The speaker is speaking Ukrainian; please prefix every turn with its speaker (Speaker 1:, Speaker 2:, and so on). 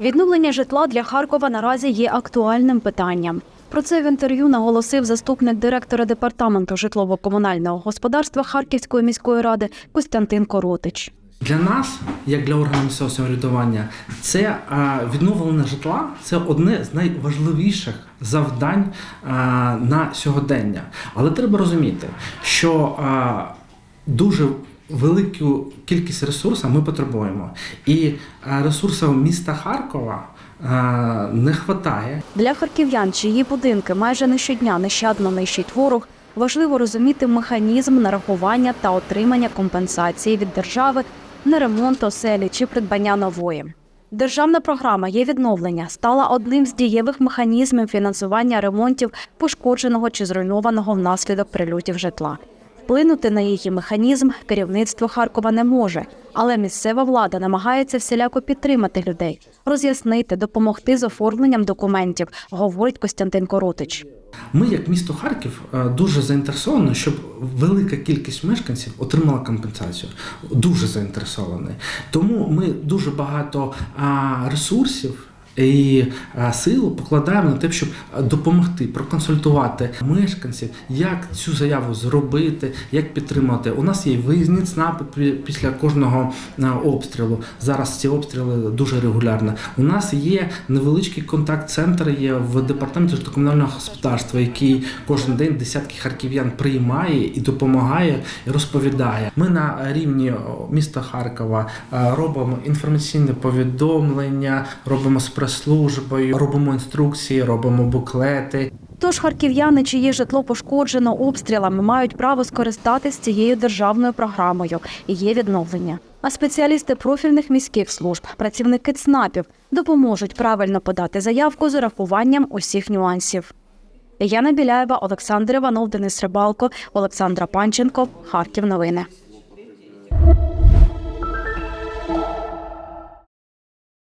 Speaker 1: Відновлення житла для Харкова наразі є актуальним питанням. Про це в інтерв'ю наголосив заступник директора департаменту житлово-комунального господарства Харківської міської ради Костянтин Коротич.
Speaker 2: Для нас, як для органів місцевого самоврядування, це е, відновлення житла це одне з найважливіших завдань е, на сьогодення. Але треба розуміти, що е, дуже велику кількість ресурсів ми потребуємо, і е, ресурсів міста Харкова е, не вистачає.
Speaker 1: Для харків'ян, чиї будинки майже не щодня нещадно нищить ворог, важливо розуміти механізм нарахування та отримання компенсації від держави на ремонт оселі чи придбання нової. Державна програма є відновлення стала одним з дієвих механізмів фінансування ремонтів пошкодженого чи зруйнованого внаслідок прильотів житла. Вплинути на її механізм керівництво Харкова не може, але місцева влада намагається всіляко підтримати людей, роз'яснити, допомогти з оформленням документів, говорить Костянтин Коротич.
Speaker 2: Ми, як місто Харків, е, дуже заінтересовані, щоб велика кількість мешканців отримала компенсацію. Дуже заінтересовані. Тому ми дуже багато ресурсів. І силу покладаємо на те, щоб допомогти проконсультувати мешканців, як цю заяву зробити, як підтримати. У нас є виїзні ЦНАПи після кожного обстрілу. Зараз ці обстріли дуже регулярно. У нас є невеличкий контакт-центр є в департаменті житлово-комунального господарства, який кожен день десятки харків'ян приймає і допомагає і розповідає. Ми на рівні міста Харкова е, робимо інформаційне повідомлення, робимо з прес-службою, робимо інструкції, робимо буклети.
Speaker 1: Тож харків'яни, чиє житло пошкоджено обстрілами, мають право скористатись цією державною програмою і є відновлення. А спеціалісти профільних міських служб, працівники ЦНАПів допоможуть правильно подати заявку з урахуванням усіх нюансів. Яна Біляєва, Олександр Іванов, Денис Рибалко, Олександра Панченко. Харків. Новини.